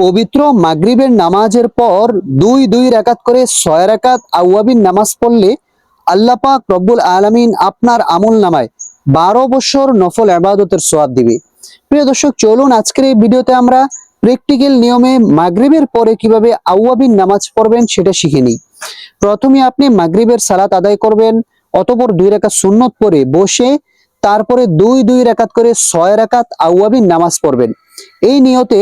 পবিত্র মাগরিবের নামাজের পর দুই দুই রাকাত করে ছয় রাকাত আউয়াবিন নামাজ পড়লে আল্লাহ পাক রব্বুল আলামিন আপনার আমল নামায় বারো বছর নফল আবাদতের সোয়াব দিবে। প্রিয় দর্শক, চলুন আজকের এই ভিডিওতে আমরা প্র্যাকটিক্যাল নিয়মে মাগরিবের পরে কীভাবে আউয়াবিন নামাজ পড়বেন সেটা শিখে নিই। প্রথমে আপনি মাগরিবের সালাত আদায় করবেন, অতপর দুই রাকাত সুন্নত পরে বসে তারপরে দুই দুই রাকাত করে ছয় রাকাত আউয়াবিন নামাজ পড়বেন। এই নিয়তে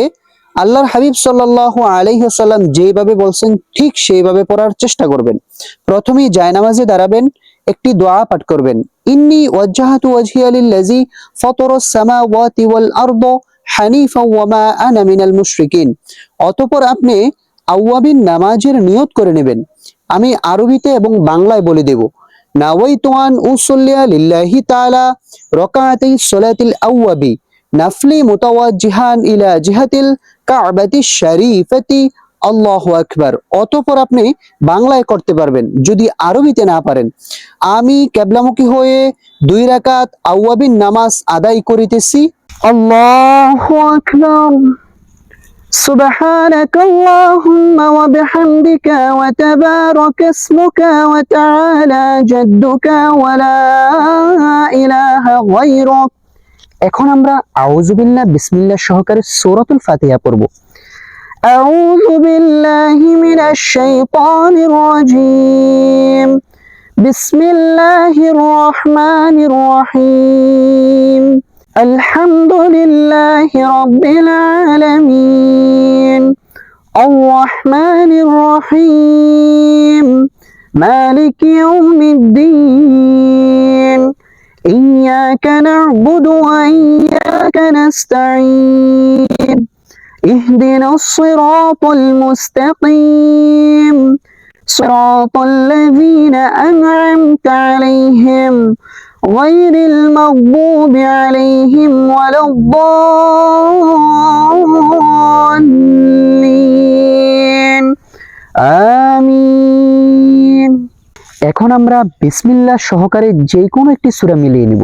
আল্লাহর হাবিব সাল্লাহ আলাইসাল্লাম যেভাবে বলছেন, ঠিক সেইভাবে পড়ার চেষ্টা করবেন। প্রথমেই জায়নামাজে দাঁড়াবেন, একটি দোয়া পাঠ করবেন। ইন্নি ওয়াজ্জাহাতু ওয়াজহিয়া লিল্লাযী ফাতারাস সামাওয়াতি ওয়াল হানিফা আনা মিনাল মুশরিকিন। অতঃপর আপনি আউয়াবিন নামাজের নিয়ত করে নেবেন। আমি আরবিতে এবং বাংলায় বলে দেব। নাওয়াইতু আন উসাল্লিয়া লিল্লাহি তাআলা রাকাতাই সালাতিল আউয়াবি নাফলি মুতাওয়াজ্জিহান ইলা জিহাতিল কাবাতি শরীফাতি আল্লাহু আকবার অতঃপর আপনি বাংলায় করতে পারবেন যদি আরবিতে না পারেন আমি কেবলামুখী হয়ে দুই রাকাত আউয়াবিন নামাজ আদায় করিতেছি আল্লাহু আকবার سبحانك اللهم وبحمدك وتبارك اسمك وتعالى جدك ولا إله غيرك এখন আমরা আউযুবিল্লাহ বিসমিল্লাহ সহকারে সূরাতুল ফাতিহা পড়ব أعوذ بالله من الشيطان الرجيم بسم الله الرحمن الرحيم الحمد لله رب العالمين الرحمن الرحيم مالك يوم الدين إياك نعبد وإياك نستعين اهدنا الصراط المستقيم صراط الذين أنعمت عليهم غير المغضوب عليهم ولا الضالين আমিন এখন আমরা বিসমিল্লাহ সহকারে যে কোনো একটি সূরা মিলিয়ে নিব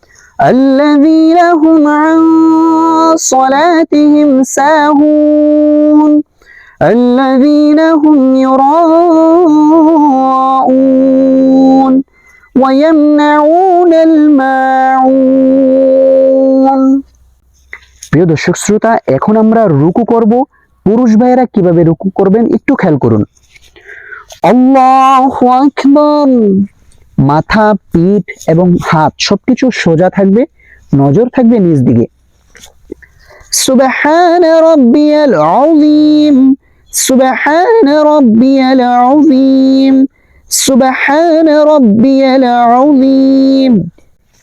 الذين هم عن صلاتهم ساهون الذين هم يراءون ويمنعون الماعون প্রিয় দর্শক শ্রোতা এখন আমরা রুকু করব পুরুষ ভাইয়েরা কিভাবে রুকু করবেন একটু খেয়াল করুন আল্লাহু আকবার মাথা, পিঠ এবং হাত সবকিছু সোজা থাকবে, নজর থাকবে নিজ দিকে। সুবহান রব্বিয়াল আযীম, সুবহান রব্বিয়াল আযীম, সুবহান রব্বিয়াল আযীম।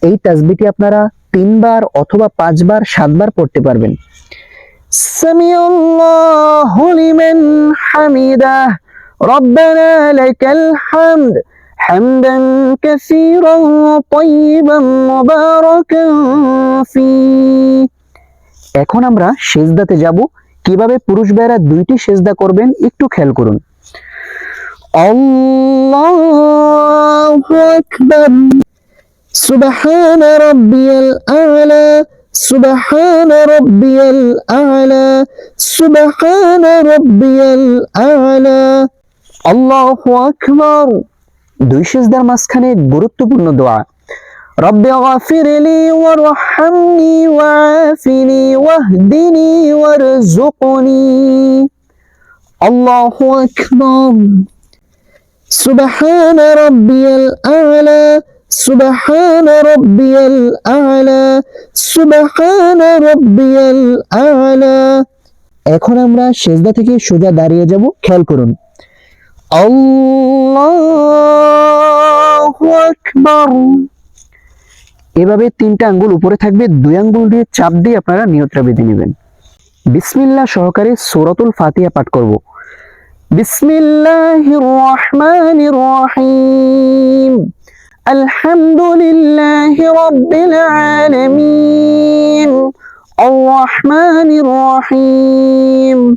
এই তাসবিহটি আপনারা তিনবার অথবা পাঁচবার, সাতবার পড়তে পারবেন। সামিউল্লাহু লিমান হামিদাহ, রব্বানা লাকাল হামদ। حمدا كثيرا طيبا مباركا فيه এখন আমরা সেজদাতে যাব কিভাবে পুরুষ ভাইরা দুইটি সেজদা করবেন একটু খেয়াল করুন আল্লাহু আকবার সুবহান রাব্বিয়াল আ'লা সুবহান রাব্বিয়াল আ'লা সুবহান রাব্বিয়াল আ'লা আল্লাহু আকবার দুই সিজদার মাঝখানে গুরুত্বপূর্ণ দোয়া। রব্বে গফিরলি ওয়ারহামনি ওয়াফিনি ওয়াহদিনি ওয়ারজুকনি আল্লাহু আকবার। সুবহান রাব্বিয়াল আলা, সুবহান রাব্বিয়াল আলা, সুবহান আলা। এখন আমরা সেজদা থেকে সোজা দাঁড়িয়ে যাব। খেয়াল করুন। এভাবে তিনটা আঙ্গুল উপরে থাকবে, দুই আঙ্গুল দিয়ে চাপ দিয়ে আপনারা নিয়তটা বেঁধে নেবেন। বিসমিল্লা সহকারে সোরাতুল ফাতিয়া পাঠ করব। বিসমিল্লাহির রহমানির রহিম। আলহামদুলিল্লাহি রাব্বিল আলামিন। আর রহমানির রহিম।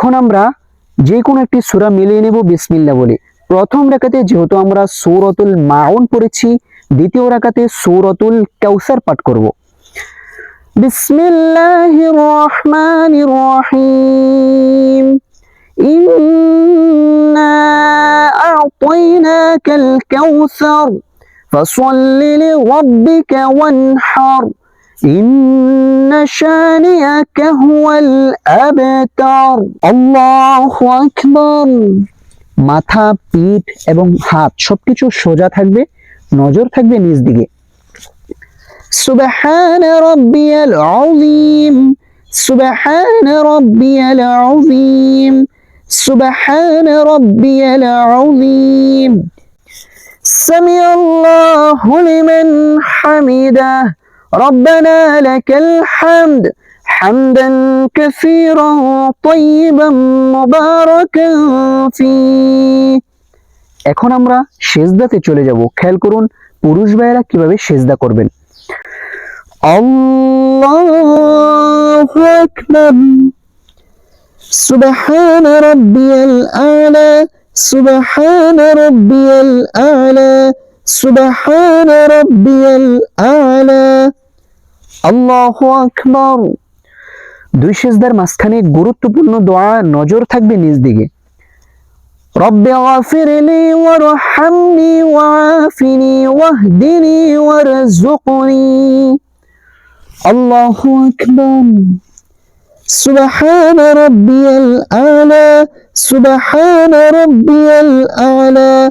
এখন আমরা যে কোনো একটি সূরা মিলিয়ে নেব, বিসমিল্লাহ বলে। প্রথম রাকাতে যেহেতু আমরা সূরাতুল মাউন পড়েছি, দ্বিতীয় রাকাতে সূরাতুল কাউসার পাঠ করব। বিসমিল্লাহির রহমানির রহিম। ইন্না আ'তাইনাকাল কাউসার, ফাসাল্লি লিরাব্বিকা ওয়ানহার। إن شانئك هو الأبتر الله أكبر মাথা পিঠ এবং হাত সবকিছু সোজা থাকবে নজর থাকবে নিজ দিকে সুবহান রাব্বিয়াল আযীম সুবহান রাব্বিয়াল আযীম সুবহান রাব্বিয়াল আযীম سمع الله لمن حمده ربنا لك الحمد حمدا كثيرا طيبا مباركا فيه এখন আমরা সেজদাতে চলে যাব খেয়াল করুন পুরুষ ভাইয়েরা কিভাবে সেজদা করবেন আল্লাহু আকবার সুবহান রাব্বিয়াল আলা সুবহান রাব্বিয়াল আলা সুবহান রাব্বিয়াল আলা। আল্লাহু আকবার। দুই সেজদার মাঝখানে গুরুত্বপূর্ণ দোয়া নজর থাকবে নিজ দিকে। রব্বে গফিরলি ওয়ারহামনি ওয়াফিনি ওয়াহদিনি ওয়ারযুকনি। আল্লাহু আকবার। সুবহান রাব্বিয়াল আলা, সুবহান রাব্বিয়াল আলা।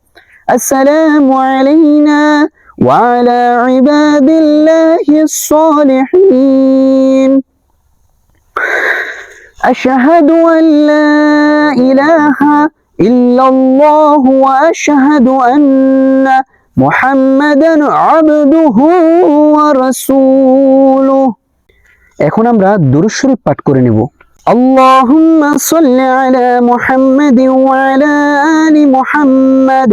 السلام علينا وعلى عباد الله الصالحين أشهد أن لا إله إلا الله وأشهد أن محمدا عبده ورسوله এখন আমরা দুরূদ শরীফ পাঠ করে নেব اللهم صل على محمد وعلى آل محمد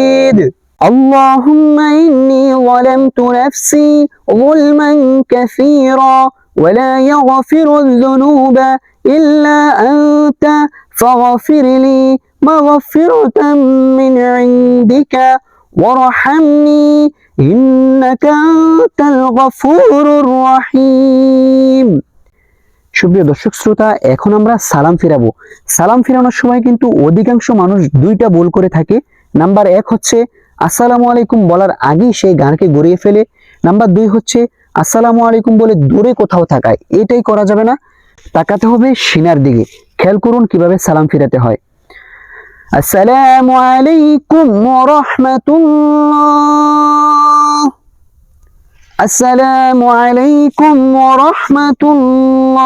اللهم إني ظلمت نفسي ظلما كثيرا ولا يغفر الذنوب إلا أنت فاغفر لي مغفرة من عندك وارحمني إنك أنت الغفور الرحيم সুপ্রিয় দর্শক শ্রোতা এখন আমরা সালাম ফিরাবো সালাম ফিরানোর সময় কিন্তু অধিকাংশ মানুষ দুইটা ভুল করে থাকে নাম্বার এক হচ্ছে আসসালামু আলাইকুম বলার আগেই সেই গানকে গড়িয়ে ফেলে। নাম্বার দুই হচ্ছে, আসসালামু আলাইকুম বলে দূরে কোথাও থাকায় এটাই করা যাবে না। তাকাতে হবে সিনার দিকে। খেয়াল করুন কীভাবে সালাম ফিরাতে হয়। আসসালামু আলাইকুম রহমতুল্লাহ আসসালামু আলাইকুম রহমতুল্লাহ